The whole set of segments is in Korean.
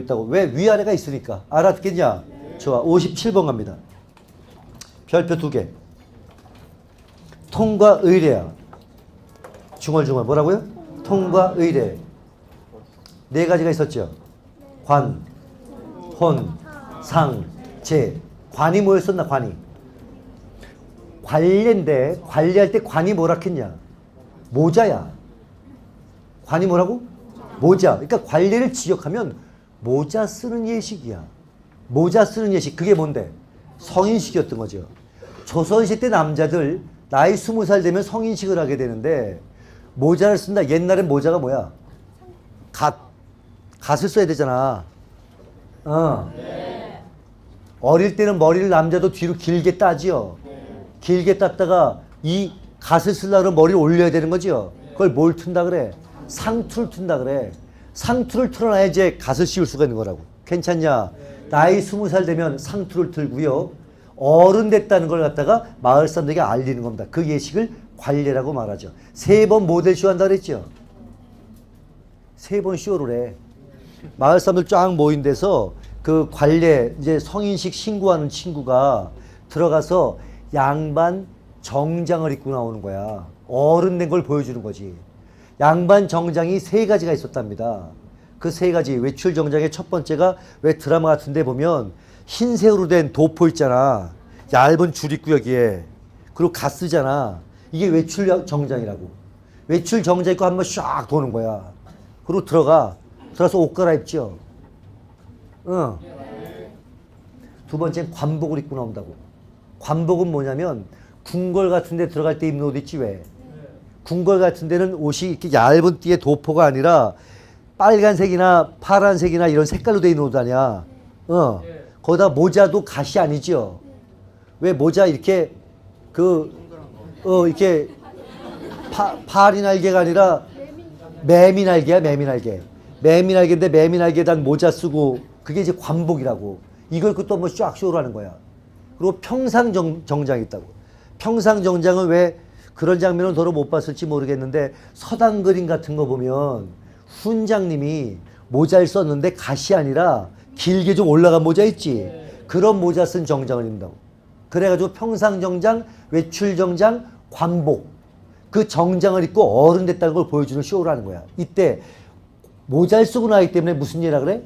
있다고. 왜 위아래가 있으니까. 알아듣겠냐? 좋아. 57번 갑니다. 별표 두 개. 통과 의례야. 중얼중얼 뭐라고요? 통과 의례. 네 가지가 있었죠. 관, 혼, 상, 제. 관이 뭐였었나? 관이. 관례인데 관리할 때 관이 뭐라 했냐? 모자야. 관이 뭐라고? 모자. 그러니까 관례를 지적하면 모자 쓰는 예식이야. 모자 쓰는 예식. 그게 뭔데? 성인식이었던 거죠. 조선시대 때 남자들 나이 스무 살 되면 성인식을 하게 되는데 모자를 쓴다. 옛날엔 모자가 뭐야? 갓. 갓을 써야 되잖아. 어. 어릴 때는 머리를 남자도 뒤로 길게 따지요. 길게 땄다가 이 갓을 쓰려고 머리를 올려야 되는 거지요. 그걸 뭘 튼다 그래? 상투를 튼다 그래. 상투를 틀어놔야 이제 갓을 씌울 수가 있는 거라고. 괜찮냐? 나이 스무 살 되면 상투를 틀고요. 어른 됐다는 걸 갖다가 마을 사람들에게 알리는 겁니다. 그 예식을 관례라고 말하죠. 세 번 모델쇼 한다 그랬죠. 세 번 쇼를 해. 마을 사람들 쫙 모인 데서 그 관례 이제 성인식 신고하는 친구가 들어가서 양반 정장을 입고 나오는 거야. 어른 된 걸 보여주는 거지. 양반 정장이 세 가지가 있었답니다. 그 세 가지 외출 정장의 첫 번째가 왜 드라마 같은데 보면 흰색으로 된 도포 있잖아. 얇은 줄 있고 여기에 그리고 가 쓰잖아. 이게 외출 정장이라고. 외출 정장 입고 한번 샥 도는 거야. 그리고 들어가. 들어가서 옷 갈아입죠. 응. 두 번째는 관복을 입고 나온다고. 관복은 뭐냐면 궁궐 같은 데 들어갈 때 입는 옷 있지 왜? 궁궐 같은 데는 옷이 이렇게 얇은 띠에 도포가 아니라 빨간색이나 파란색이나 이런 색깔로 돼 있는 옷 아니야. 어. 거기다 모자도 갓이 아니죠. 왜 모자 이렇게 그, 어, 이렇게 파, 파리 날개가 아니라 매미 날개야, 매미 날개. 매미 날개인데 매미 날개에다 모자 쓰고 그게 이제 관복이라고. 이걸 그 또 뭐 쫙 쇼로 하는 거야. 그리고 평상 정, 정장이 있다고. 평상 정장은 왜 그런 장면은 더러 못 봤을지 모르겠는데 서당 그림 같은 거 보면 훈장님이 모자를 썼는데 갓이 아니라 길게 좀 올라간 모자 있지. 그런 모자 쓴 정장을 입는다고. 그래가지고 평상 정장, 외출 정장, 관복. 그 정장을 입고 어른 됐다는 걸 보여주는 쇼를 하는 거야. 이때 모자를 쓰고 나기 때문에 무슨 예라 그래?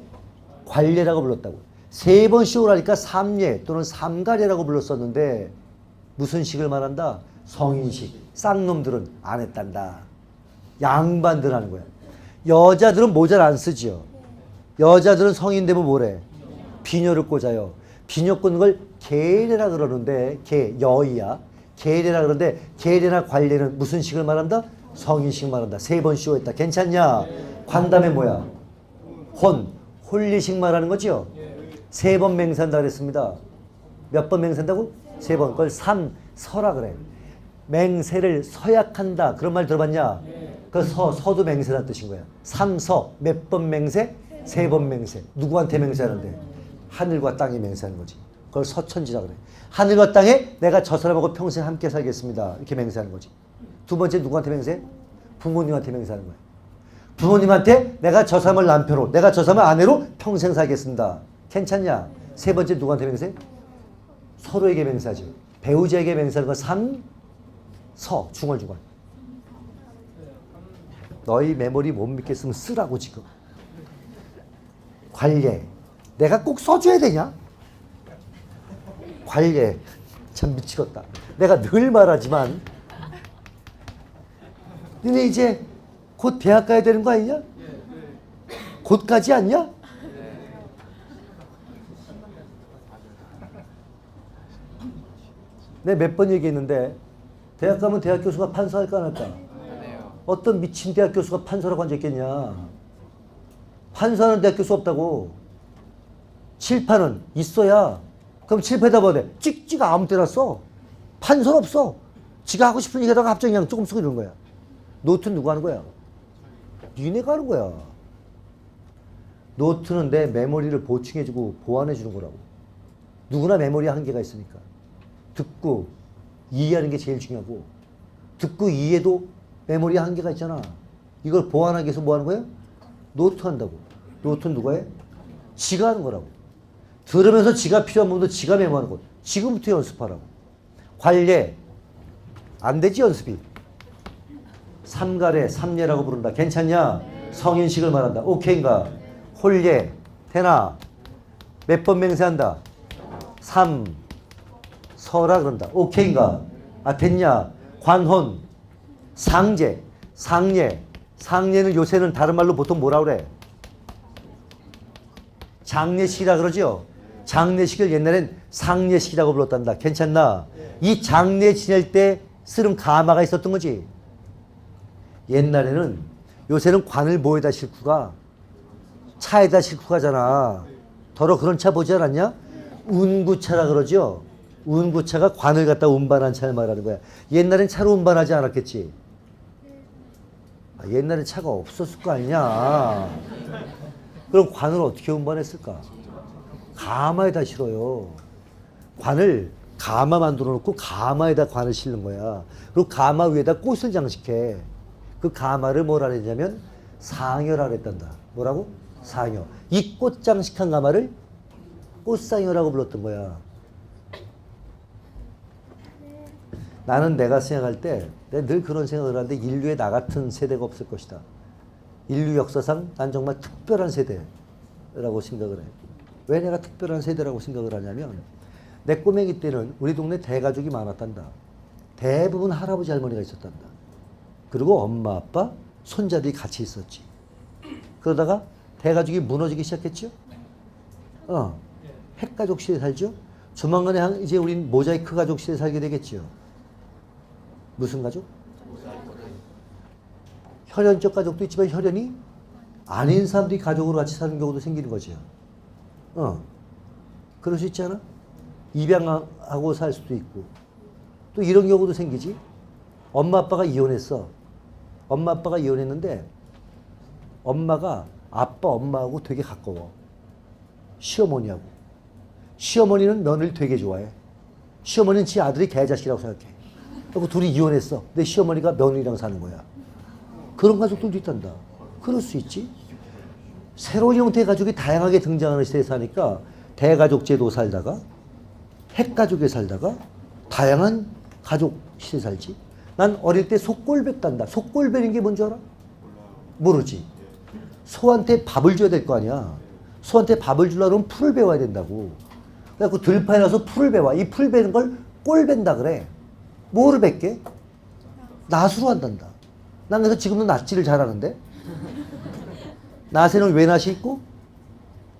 관례라고 불렀다고. 세 번 쇼를 하니까 삼례 또는 삼가례라고 불렀었는데 무슨 식을 말한다? 성인식. 쌍놈들은 안 했단다. 양반들 하는 거야. 여자들은 모자를 안 쓰지요. 여자들은 성인 되면 뭐래? 비녀를 꽂아요. 비녀 꽂는 걸 계례라 그러는데 계 여이야. 계례라 그러는데 계례나 관례는 무슨 식을 말한다? 성인식 말한다. 세번 쇼했다. 괜찮냐? 관담에 뭐야? 혼, 홀리식 말하는 거죠? 세번 맹세한다 그랬습니다. 몇 번 맹세한다고? 세 번. 그걸 삼, 서라 그래. 맹세를 서약한다. 그런 말 들어봤냐? 그 서, 서도 맹세란 뜻인 거야. 삼서. 몇 번 맹세? 세 번 맹세. 누구한테 맹세하는데? 하늘과 땅에 맹세하는 거지. 그걸 서천지라 그래. 하늘과 땅에 내가 저 사람하고 평생 함께 살겠습니다. 이렇게 맹세하는 거지. 두 번째 누구한테 맹세? 부모님한테 맹세하는 거야. 부모님한테 내가 저 사람을 남편으로, 내가 저 사람을 아내로 평생 살겠습니다. 괜찮냐? 세 번째 누구한테 맹세? 서로에게 맹세하죠. 배우자에게 맹세하는 건 삼, 서, 중얼중얼. 너희 메모리 못 믿겠으면 쓰라고 지금. 관례. 내가 꼭 써줘야 되냐? 관례. 참 미치겠다. 내가 늘 말하지만 너네 이제 곧 대학 가야 되는 거 아니냐? 곧 가지 않냐? 내몇번 얘기했는데 대학 가면 대학 교수가 판사할까 안 할까? 어떤 미친 대학 교수가 판사라고 앉아있겠냐? 판사는 대학 교수 없다고. 칠판은 있어야. 그럼 칠판에다 돼? 찍찍 아무 때나 써. 판사는 없어. 지가 하고 싶은 얘기하다가 갑자기 그냥 조금 쓰고 이러는 거야. 노트는 누가 하는 거야? 니네가 하는 거야. 노트는 내 메모리를 보충해주고 보완해주는 거라고. 누구나 메모리 한계가 있으니까. 듣고 이해하는 게 제일 중요하고 듣고 이해도 메모리 한계가 있잖아. 이걸 보완하기 위해서 뭐 하는 거야? 노트 한다고. 노트는 누가 해? 지가 하는 거라고. 들으면서 지가 필요한 부분도 지가 메모하는 거. 지금부터 연습하라고. 관례. 안 되지 연습이. 삼가래, 삼례라고 부른다. 괜찮냐? 성인식을 말한다. 오케이인가? 홀례, 되나? 몇 번 맹세한다? 삼, 서라 그런다. 오케이인가? 아 됐냐? 관혼, 상제, 상례. 상례는 요새는 다른 말로 보통 뭐라 그래? 장례식이라 그러죠. 장례식을 옛날엔 상례식이라고 불렀단다. 괜찮나? 이 장례 지낼 때 쓰는 가마가 있었던 거지. 옛날에는 요새는 관을 뭐에다 싣고 가? 차에다 싣고 가잖아. 더러 그런 차 보지 않았냐? 운구차라 그러죠. 운구차가 관을 갖다 운반한 차를 말하는 거야. 옛날엔 차로 운반하지 않았겠지. 아, 옛날엔 차가 없었을 거 아니냐. 그럼 관을 어떻게 운반했을까? 가마에다 실어요. 관을 가마 만들어 놓고 가마에다 관을 실는 거야. 그리고 가마 위에다 꽃을 장식해. 그 가마를 뭐라 그랬냐면 상여라 그랬단다. 뭐라고? 상여. 이 꽃 장식한 가마를 꽃상여라고 불렀던 거야. 나는 내가 생각할 때, 늘 그런 생각을 하는데 인류에 나 같은 세대가 없을 것이다. 인류 역사상 난 정말 특별한 세대라고 생각을 해. 왜 내가 특별한 세대라고 생각을 하냐면 내 꼬맹이 때는 우리 동네 대가족이 많았단다. 대부분 할아버지 할머니가 있었단다. 그리고 엄마 아빠 손자들이 같이 있었지. 그러다가 대가족이 무너지기 시작했죠. 어, 핵가족 시대 살죠. 조만간에 한- 이제 우린 모자이크 가족 시대 살게 되겠죠. 무슨 가족? 혈연적 가족도 있지만 혈연이 아닌 사람들이 가족으로 같이 사는 경우도 생기는 거죠. 어. 그럴 수 있지 않아? 입양하고 살 수도 있고. 또 이런 경우도 생기지. 엄마 아빠가 이혼했어. 엄마 아빠가 이혼했는데 엄마가 아빠 엄마하고 되게 가까워. 시어머니하고. 시어머니는 며느리를 되게 좋아해. 시어머니는 지 아들이 개자식이라고 생각해. 그리고 둘이 이혼했어. 내 시어머니가 며느리랑 사는 거야. 그런 가족들도 있단다. 그럴 수 있지. 새로운 형태의 가족이 다양하게 등장하는 시대에 사니까 대가족 제도 살다가 핵가족에 살다가 다양한 가족 시대 살지. 난 어릴 때 속골백 단다. 속골백인 게 뭔지 알아? 모르지. 소한테 밥을 줘야 될 거 아니야. 소한테 밥을 주려면 풀을 배워야 된다고. 그래갖고 들판에 가서 풀을 배워. 이풀 베는 걸 꼴 벤다 그래. 뭐를 뱉게? 낫으로 한단다. 난 그래서 지금도 낫지를 잘하는데. 낫에는 외낫이 있고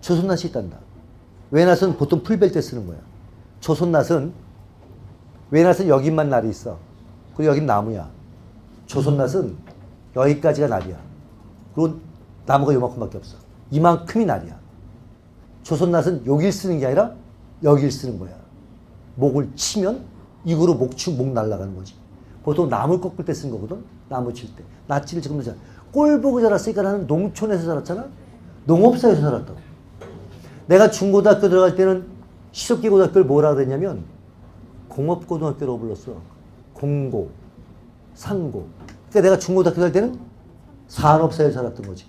조선낫이 있단다. 외낫은 보통 풀벨 때 쓰는 거야. 조선낫은 외낫은 여기만 날이 있어. 그리고 여긴 나무야. 조선낫은 여기까지가 날이야. 그리고 나무가 요만큼밖에 없어. 이만큼이 날이야. 조선낫은 여길 쓰는 게 아니라 여길 쓰는 거야. 목을 치면 이거로 목 치고 목 날아가는 거지. 보통 나무 꺾을 때 쓴 거거든. 나무 칠 때. 낫지를 지금도 잘. 꼴 보고 자랐으니까 나는 농촌에서 자랐잖아. 농업사에서 살았다고. 내가 중고등학교 들어갈 때는 시속기 고등학교를 뭐라 그랬냐면 공업고등학교라고 불렀어. 공고, 상고. 그러니까 내가 중고등학교 갈 때는 산업사에 살았던 거지.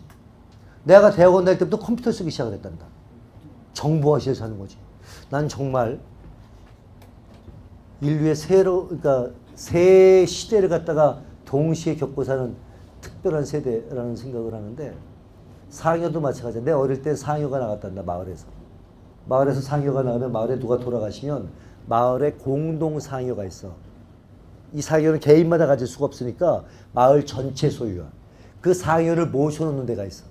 내가 대학원 다닐 때부터 컴퓨터 쓰기 시작을 했단다. 정보화실에 사는 거지. 난 정말 인류의 새로 그러니까 새 시대를 갖다가 동시에 겪고 사는 특별한 세대라는 생각을 하는데 상여도 마찬가지야. 내 어릴 때 상여가 나갔단다 마을에서. 마을에서 상여가 나가면 마을에 누가 돌아가시면 마을에 공동 상여가 있어. 이 상여는 개인마다 가질 수가 없으니까 마을 전체 소유야. 그 상여를 모셔놓는 데가 있어.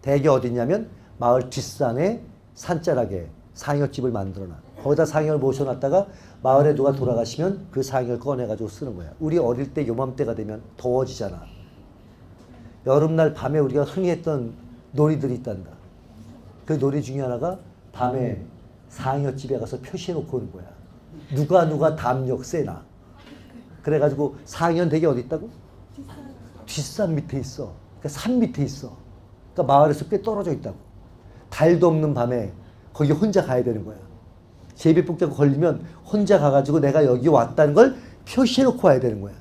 대개 어디냐면 마을 뒷산에 산자락에 상여집을 만들어놔. 거기다 상여를 모셔놨다가 마을에 누가 돌아가시면 그 상여를 꺼내가지고 쓰는 거야. 우리 어릴 때 요맘때가 되면 더워지잖아. 여름날 밤에 우리가 흔히 했던 놀이들이 있단다. 그 놀이 중에 하나가 밤에 상여집에 가서 표시해놓고 오는 거야. 누가 누가 담력 세나. 그래가지고 상현 댁이 어디 있다고? 뒷산 밑에 있어. 그러니까 산 밑에 있어. 그러니까 마을에서 꽤 떨어져 있다고. 달도 없는 밤에 거기 혼자 가야 되는 거야. 제비뽑기가 걸리면 혼자 가가지고 내가 여기 왔다는 걸 표시해놓고 와야 되는 거야.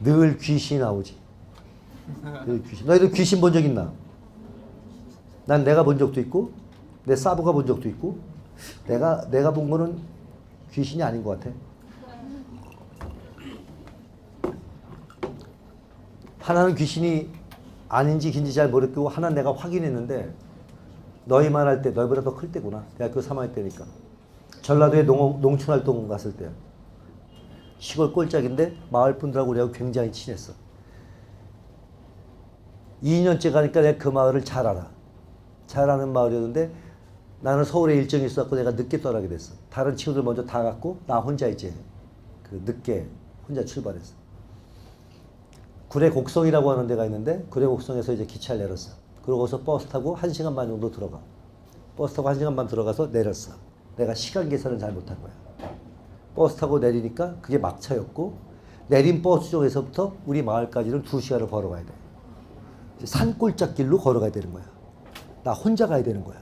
늘 귀신이 나오지. 늘 귀신. 너희들 귀신 본 적 있나? 난 내가 본 적도 있고 내 사부가 본 적도 있고 내가 내가 본 거는 귀신이 아닌 것 같아. 하나는 귀신이 아닌지 긴지 잘 모르겠고 하나는 내가 확인했는데 너희 말할 때 너희보다 더 클 때구나. 대학교 3학년 때니까. 전라도에 농, 농촌 활동 갔을 때 시골 꼴짝인데 마을 분들하고 우리하고 굉장히 친했어. 2년째 가니까 내가 그 마을을 잘 알아. 잘 아는 마을이었는데 나는 서울에 일정이 있었고 내가 늦게 떠나게 됐어. 다른 친구들 먼저 다 갔고 나 혼자 이제 그 늦게 혼자 출발했어. 구례 곡성이라고 하는 데가 있는데 구례 곡성에서 이제 기차를 내렸어. 그러고서 버스 타고 1시간 반 정도 들어가. 버스 타고 1시간 반 들어가서 내렸어. 내가 시간 계산을 잘 못한 거야. 버스 타고 내리니까 그게 막차였고 내린 버스 쪽에서부터 우리 마을까지는 2시간을 걸어가야 돼. 산골짜길로 걸어가야 되는 거야. 나 혼자 가야 되는 거야.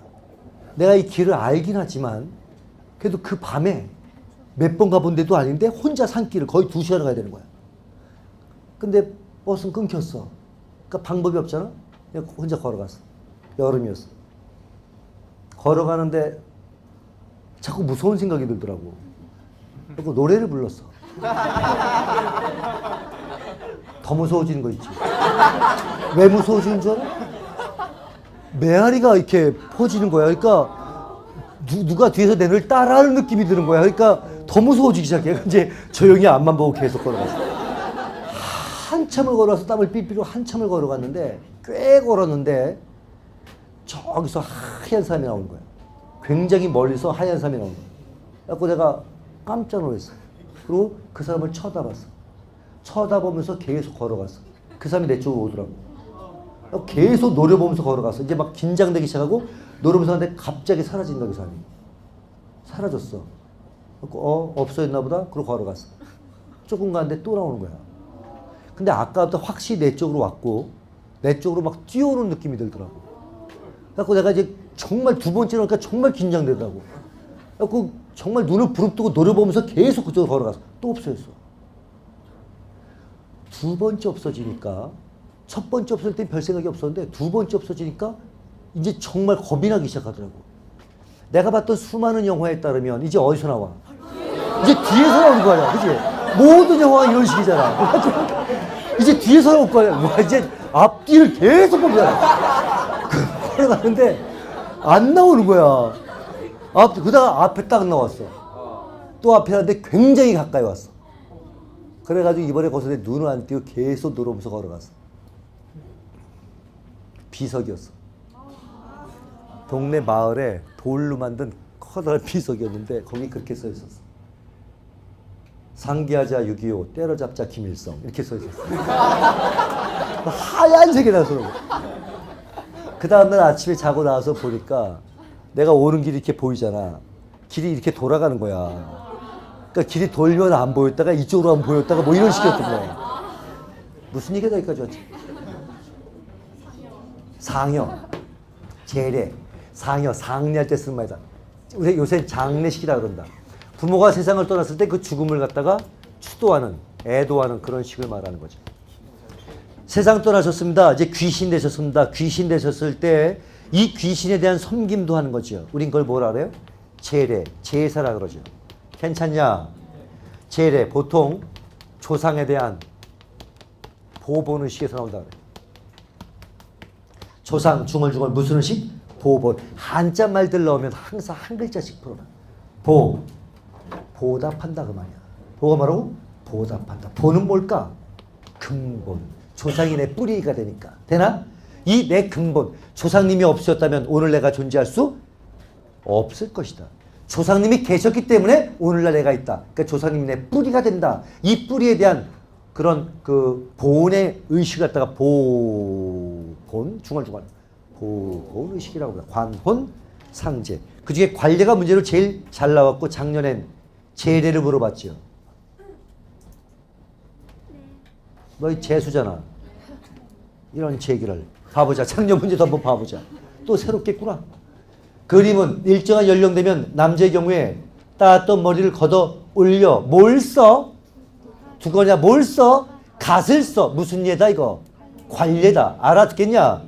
내가 이 길을 알긴 하지만 그래도 그 밤에 몇 번 가본 데도 아닌데 혼자 산길을 거의 2시간을 가야 되는 거야. 근데 버스는 끊겼어. 그러니까 방법이 없잖아. 혼자 걸어갔어. 여름이었어. 걸어가는데 자꾸 무서운 생각이 들더라고. 그리고 노래를 불렀어. 더 무서워지는 거 있지. 왜 무서워지는 줄 알아? 메아리가 이렇게 퍼지는 거야. 그러니까 누, 누가 뒤에서 내 눈을 따라하는 느낌이 드는 거야. 그러니까 더 무서워지기 시작해. 이제 조용히 앞만 보고 계속 걸어갔어. 한참을 걸어서 땀을 삐삐로 한참을 걸어갔는데 꽤 걸었는데 저기서 하얀 사람이 나오는 거야. 굉장히 멀리서 하얀 사람이 나오는 거야. 그래서 내가 깜짝 놀랐어. 그리고 그 사람을 쳐다봤어. 쳐다보면서 계속 걸어갔어. 그 사람이 내 쪽으로 오더라고. 계속 노려보면서 걸어갔어. 이제 막 긴장되기 시작하고 노려보면서 하는데 갑자기 사라진다 그 사람이. 사라졌어. 어 없어졌나 보다. 그러고 걸어갔어. 조금 가는데 또 나오는 거야. 근데 아까부터 확실히 내 쪽으로 왔고 내 쪽으로 막 뛰어오는 느낌이 들더라고. 그래갖고 내가 이제 정말 두 번째 오니까 정말 긴장되더라고. 그래갖고 정말 눈을 부릅뜨고 노려보면서 계속 그쪽으로 걸어갔어. 또 없어졌어. 두 번째 없어지니까 첫 번째 없어질 땐별 생각이 없었는데 두 번째 없어지니까 이제 정말 겁이 나기 시작하더라고. 내가 봤던 수많은 영화에 따르면 이제 어디서 나와? 이제 뒤에서 나오는 거 아니야, 그지? 모든 영화가 이런 식이잖아. 이제 뒤에서 나올 거야. 와, 이제 앞뒤를 계속. 그, 걸어가는데 안 나오는 거야. 앞, 그다가 앞에 딱 나왔어. 또 앞에 왔는데 굉장히 가까이 왔어. 그래가지고 이번에 거기서 내 눈을 안 띄고 계속 노려보면서 걸어갔어. 비석이었어. 동네 마을에 돌로 만든 커다란 비석이었는데 거기 그렇게 써 있었어. 상기하자 6.25 때려잡자 김일성 이렇게 써 있었어. 하얀색이 나서라고. 그 다음날 아침에 자고 나와서 보니까 내가 오는 길이 이렇게 보이잖아. 길이 이렇게 돌아가는 거야. 그러니까 길이 돌면 안 보였다가 이쪽으로 안 보였다가 뭐 이런 식이었던 거야. 무슨 얘기가 여기까지 왔지? 상여, 재래, 상여, 상례할 때 쓰는 말이다. 요새 장례식이라 그런다. 부모가 세상을 떠났을 때 그 죽음을 갖다가 추도하는, 애도하는 그런 식을 말하는 거죠. 세상 떠나셨습니다. 이제 귀신 되셨습니다. 귀신 되셨을 때 이 귀신에 대한 섬김도 하는 거죠. 우린 그걸 뭐라 그래요? 제례, 제사라 그러죠. 괜찮냐? 제례, 보통 조상에 대한 보본 의식에서 나온다 그래요. 조상, 중얼중얼 무슨 의식? 보본. 한자 말들 넣으면 항상 한 글자씩 풀어놔. 보, 보답한다 그 말이야. 보가 뭐라고? 보답한다. 보는 뭘까? 근본. 조상이 내 뿌리가 되니까. 되나? 이 내 근본. 조상님이 없으셨다면 오늘 내가 존재할 수 없을 것이다. 조상님이 계셨기 때문에 오늘날 내가 있다. 그러니까 조상님이 내 뿌리가 된다. 이 뿌리에 대한 그런 그 본의 의식을 갖다가 보, 본, 중얼중얼. 보본 의식이라고 합니다. 관혼, 상제. 그 중에 관례가 문제로 제일 잘 나왔고 작년엔 제례를 물어봤죠. 너희 재수잖아. 이런 제기를 봐보자. 작년 문제도 한번 봐보자. 또 새롭겠구나. 그림은 일정한 연령되면 남자의 경우에 따뜻한 머리를 걷어 올려 뭘 써? 두거냐 뭘 써? 갓을 써. 무슨 예다 이거? 관례다. 알아듣겠냐?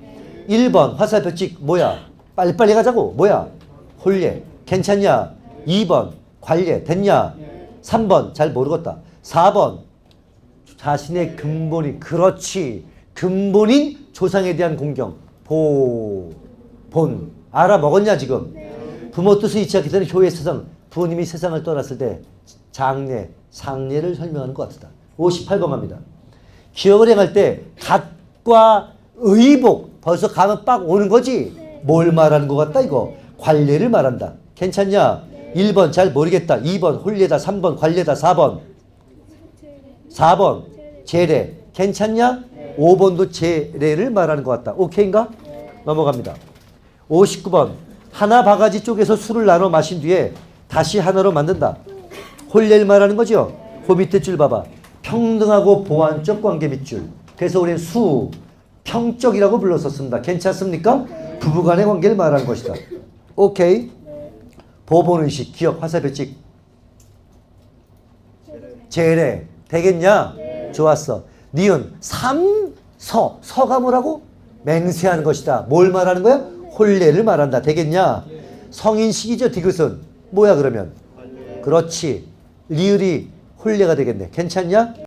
1번 화살표찍 뭐야? 빨리빨리 가자고. 뭐야? 홀례. 괜찮냐? 2번 관례. 됐냐? 3번 잘 모르겠다. 4번 자신의 근본인 그렇지. 근본인 조상에 대한 공경. 보, 본. 알아먹었냐 지금? 부모 뜻을 잊지 않기 때문에 교회 세상 부모님이 세상을 떠났을 때 장례, 상례를 설명하는 것 같다. 58번 갑니다. 기억을 행할 때 각과 의복 벌써 가면 빡 오는 거지 뭘 말하는 것 같다 이거 관례를 말한다 괜찮냐 1번 잘 모르겠다. 2번 홀례다 3번 관례다 4번. 4번 제례. 괜찮냐? 5번도 제례를 말하는 것 같다. 오케이인가? 넘어갑니다. 59번 하나 바가지 쪽에서 술을 나눠 마신 뒤에 다시 하나로 만든다. 홀례를 말하는 거죠? 그 밑에 줄 봐봐. 평등하고 보완적 관계 밑줄. 그래서 우리는 수 평적이라고 불렀었습니다. 괜찮습니까? 부부간의 관계를 말하는 것이다. 오케이 보본 의식 기억 화살표찍. 제례 되겠냐? 좋았어. 니은 삼서. 서가 뭐라고? 맹세하는 것이다. 뭘 말하는 거야? 홀례를 말한다. 되겠냐? 성인식이죠 디귿은. 뭐야 그러면? 그렇지. 리을이 홀례가 되겠네. 괜찮냐